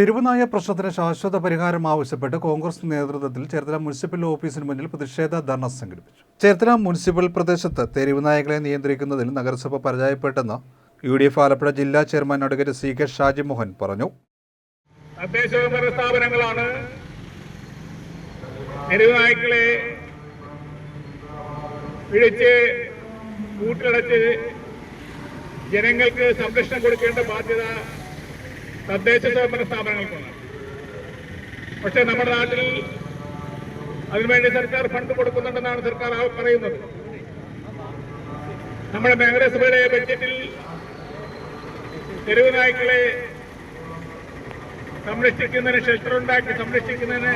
തെരുവുനായ പ്രശ്നത്തിന് ശാശ്വത പരിഹാരം ആവശ്യപ്പെട്ട് കോൺഗ്രസ് നേതൃത്വത്തിൽ ചേർത്തല മുനിസിപ്പൽ ഓഫീസിന് മുന്നിൽ പ്രതിഷേധ ധർണ സംഘടിപ്പിച്ചു. ചേർത്തല മുനിസിപ്പൽ പ്രദേശത്ത് തെരുവുനായകളെ നിയന്ത്രിക്കുന്നതിൽ നഗരസഭ പരാജയപ്പെട്ടെന്ന് യു ഡി എഫ് ആലപ്പുഴ ജില്ലാ chairman advocate C K Shaji Mohan പറഞ്ഞു തദ്ദേശഭരണ സ്ഥാപനങ്ങളാണ് തെരുവുനായ്ക്കളെ പിടിച്ച് കൂട്ടിലടച്ച് ജനങ്ങൾക്ക് സംരക്ഷണം കൊടുക്കേണ്ട ബാധ്യത തദ്ദേശ സ്വയംഭരണ സ്ഥാപനങ്ങൾക്കാണ് പക്ഷെ നമ്മുടെ നാട്ടിൽ അതിനുവേണ്ടി സർക്കാർ ഫണ്ട് കൊടുക്കുന്നുണ്ടെന്നാണ് സർക്കാർ പറയുന്നത്. നമ്മുടെ നഗരസഭയുടെ ബഡ്ജറ്റിൽ തെരുവ് നായ്ക്കളെ സംരക്ഷിക്കുന്നതിന് ഷെൽട്ടർ ഉണ്ടാക്കി സംരക്ഷിക്കുന്നതിന്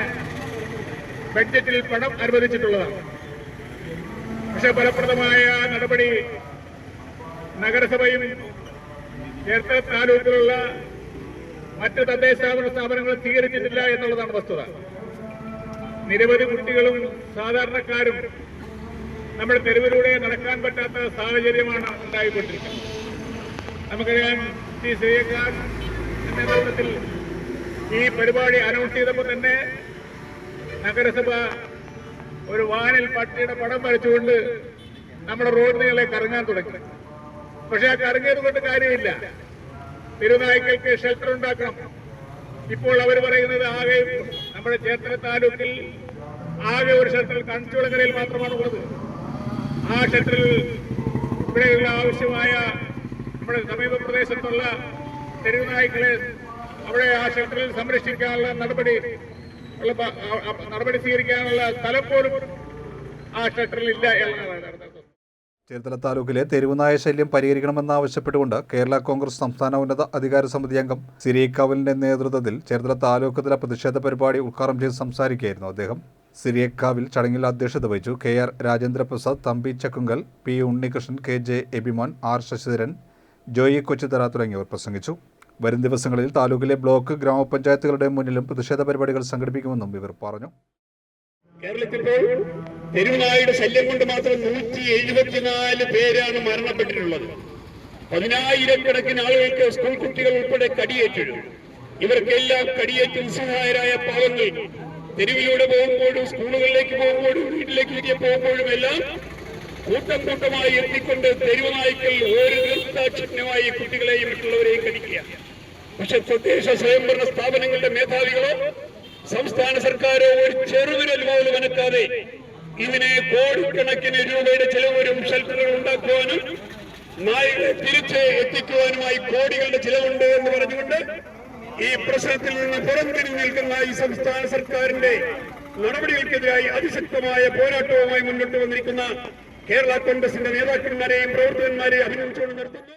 ബഡ്ജറ്റിൽ പണം അനുവദിച്ചിട്ടുള്ളതാണ്. പക്ഷെ ഫലപ്രദമായ നടപടി നഗരസഭയും ചേർത്തല താലൂക്കിലുള്ള മറ്റ് തദ്ദേശ സ്ഥാപന സ്ഥാപനങ്ങളും സ്വീകരിച്ചിട്ടില്ല എന്നുള്ളതാണ് വസ്തുത. നിരവധി കുട്ടികളും സാധാരണക്കാരും നമ്മുടെ തെരുവിലൂടെ നടക്കാൻ പറ്റാത്ത സാഹചര്യമാണ് ഉണ്ടായിക്കൊണ്ടിരിക്കുന്നത്. നമുക്കറിയാം ശ്രീ ശ്രീകാന്ത് ഈ പരിപാടി അനൗൺസ് ചെയ്തപ്പോൾ തന്നെ നഗരസഭ ഒരു വാനിൽ പട്ടിയുടെ പടം വരച്ചുകൊണ്ട് നമ്മുടെ റോഡ് നീളെ കറങ്ങാൻ തുടങ്ങി. പക്ഷെ ആ കറങ്ങിയത് കൊണ്ട് കാര്യമില്ല. തിരുനായ്ക്കൾക്ക് ഷെൽട്ടർ ഉണ്ടാക്കണം. ഇപ്പോൾ അവർ പറയുന്നത് ആകെ നമ്മുടെ ചേർത്തല താലൂക്കിൽ ആകെ ഒരു ഷെൽട്ടർ കണിച്ചുളങ്ങരയിൽ മാത്രമാണ് ഉള്ളത്. ആ ഷെൽട്ടറിൽ ഇവിടെയുള്ള ആവശ്യമായ നമ്മുടെ സമീപ പ്രദേശത്തുള്ള തെരുവുനായ്ക്കളെ അവിടെ ആ ഷെൽട്ടറിൽ സംരക്ഷിക്കാനുള്ള നടപടി നടപടി സ്വീകരിക്കാനുള്ള സ്ഥലം പോലും ആ ഷെൽട്ടറിൽ ഇല്ല അർത്ഥം ചേർത്തല താലൂക്കിലെ തെരുവുനായ ശല്യം പരിഹരിക്കണമെന്നാവശ്യപ്പെട്ടുകൊണ്ട് കേരള കോൺഗ്രസ് സംസ്ഥാന ഉന്നത അധികാര സമിതി അംഗം സിരിയക്കാവലിന്റെ നേതൃത്വത്തിൽ ചേർത്തല താലൂക്ക് തല പ്രതിഷേധ പരിപാടി ഉദ്ഘാടനം ചെയ്ത് സംസാരിക്കുകയായിരുന്നു അദ്ദേഹം. സിരിയക്കാവിൽ ചടങ്ങിൽ അധ്യക്ഷത വഹിച്ചു K R Rajendraprasad Thampi Chakkunkal P Unnikrishnan K J Abimon R Sasidharan Joy Kochuthara തുടങ്ങിയവർ പ്രസംഗിച്ചു. വരും ദിവസങ്ങളിൽ താലൂക്കിലെ ബ്ലോക്ക് ഗ്രാമപഞ്ചായത്തുകളുടെ മുന്നിലും പ്രതിഷേധ പരിപാടികൾ സംഘടിപ്പിക്കുമെന്നും ഇവർ പറഞ്ഞു. കേരളത്തിലിപ്പോൾ തെരുവുനായുടെ ശല്യം കൊണ്ട് മാത്രം നൂറ്റി എഴുപത്തിനാല് പേരാണ് മരണപ്പെട്ടിട്ടുള്ളത്. പതിനായിരക്കണക്കിന് ആളുകൾക്ക് സ്കൂൾ കുട്ടികൾ ഉൾപ്പെടെ കടിയേറ്റിടും ഇവർക്കെല്ലാം കടിയേറ്റ് നിസ്സഹായരായ പാവങ്ങൾ. തെരുവിലൂടെ പോകുമ്പോഴും സ്കൂളുകളിലേക്ക് പോകുമ്പോഴും വീട്ടിലേക്ക് തിരികെ പോകുമ്പോഴും എല്ലാം കൂട്ടം കൂട്ടമായി എത്തിക്കൊണ്ട് തെരുവ് നായ്ക്കൾ ഒരു നിർത്താക്ഷിണ്യമായി കുട്ടികളെയും മറ്റുള്ളവരെയും കടിക്കുക. പക്ഷെ തദ്ദേശ സ്വയംഭരണ സ്ഥാപനങ്ങളുടെ മേധാവികളോ സംസ്ഥാന സർക്കാർ ഒരു ചെറുവിരൽ പോലും അനക്കാതെ ഇതിനെ കോടിക്കണക്കിന് രൂപയുടെ ചെലവ് വരും ഷെൽട്ടറുകൾ ഉണ്ടാക്കുവാനും നായകളെ തിരിച്ച് എത്തിക്കുവാനുമായി കോടികളുടെ ചിലവുണ്ട് എന്ന് പറഞ്ഞുകൊണ്ട് ഈ പ്രശ്നത്തിൽ നിന്ന് പുറംതിരിഞ്ഞു നിൽക്കുന്ന ഈ സംസ്ഥാന സർക്കാരിന്റെ നടപടികൾക്കെതിരായി അതിശക്തമായ പോരാട്ടവുമായി മുന്നോട്ട് വന്നിരിക്കുന്ന കേരള കോൺഗ്രസിന്റെ നേതാക്കന്മാരെയും പ്രവർത്തകന്മാരെയും അഭിനന്ദിച്ചുകൊണ്ട് നിർത്തുന്നു.